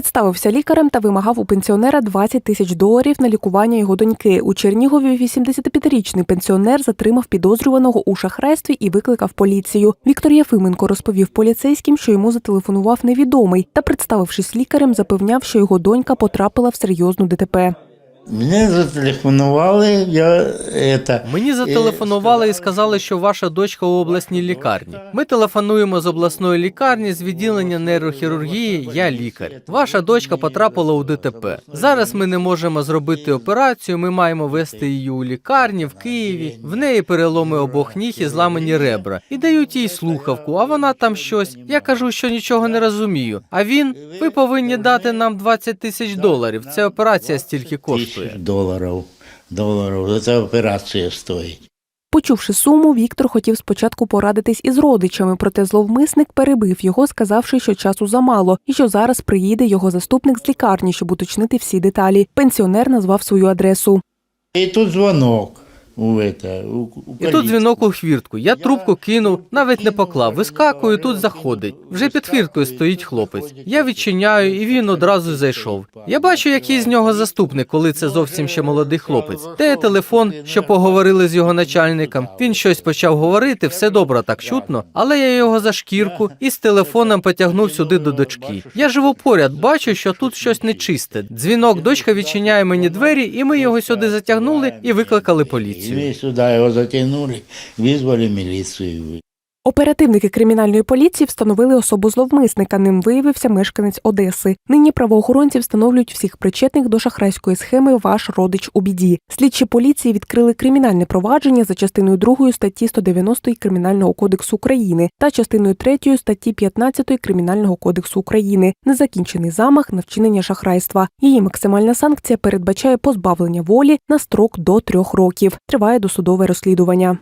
Представився лікарем та вимагав у пенсіонера 20 тисяч доларів на лікування його доньки. У Чернігові 85-річний пенсіонер затримав підозрюваного у шахрайстві і викликав поліцію. Віктор Яфименко розповів поліцейським, що йому зателефонував невідомий, та, представившись лікарем, запевняв, що його донька потрапила в серйозну ДТП. Мені зателефонували, я это, Мені зателефонували і сказали, що ваша дочка у обласній лікарні. Ми телефонуємо з обласної лікарні з відділення нейрохірургії. Я лікар. Ваша дочка потрапила у ДТП. Зараз ми не можемо зробити операцію. Ми маємо вести її у лікарні в Києві. В неї переломи обох ніг і зламані ребра. І дають їй слухавку, а вона там щось. Я кажу, що нічого не розумію. А він, ви повинні дати нам 20 тисяч доларів. Ця операція стільки коштує. Тисяч доларів. доларів. Це операція стоїть. Почувши суму, Віктор хотів спочатку порадитись із родичами, проте зловмисник перебив його, сказавши, що часу замало, і що зараз приїде його заступник з лікарні, щоб уточнити всі деталі. Пенсіонер назвав свою адресу. І тут дзвонок. У, это, у, у І тут дзвінок у хвіртку. Я трубку кинув, навіть не поклав. Вискакую, тут заходить. Вже під хвірткою стоїть хлопець. Я відчиняю, і він одразу зайшов. Я бачу, який з нього заступник, коли це зовсім ще молодий хлопець. Де телефон, що поговорили з його начальником. Він щось почав говорити, все добре так чутно, але я його за шкірку і з телефоном потягнув сюди до дочки. Я живу поряд, бачу, що тут щось нечисте. Дзвінок, дочка відчиняє мені двері, і ми його сюди затягнули і викликали поліцію. І ми сюди його затягнули, визвали міліцію. Оперативники кримінальної поліції встановили особу зловмисника. Ним виявився мешканець Одеси. Нині правоохоронці встановлюють всіх причетних до шахрайської схеми Ваш родич у біді. Слідчі поліції відкрили кримінальне провадження за частиною 2 статті 190 Кримінального кодексу України та частиною 3 статті 15 Кримінального кодексу України. Незакінчений замах на вчинення шахрайства. Її максимальна санкція передбачає позбавлення волі на строк до трьох років. Триває досудове розслідування.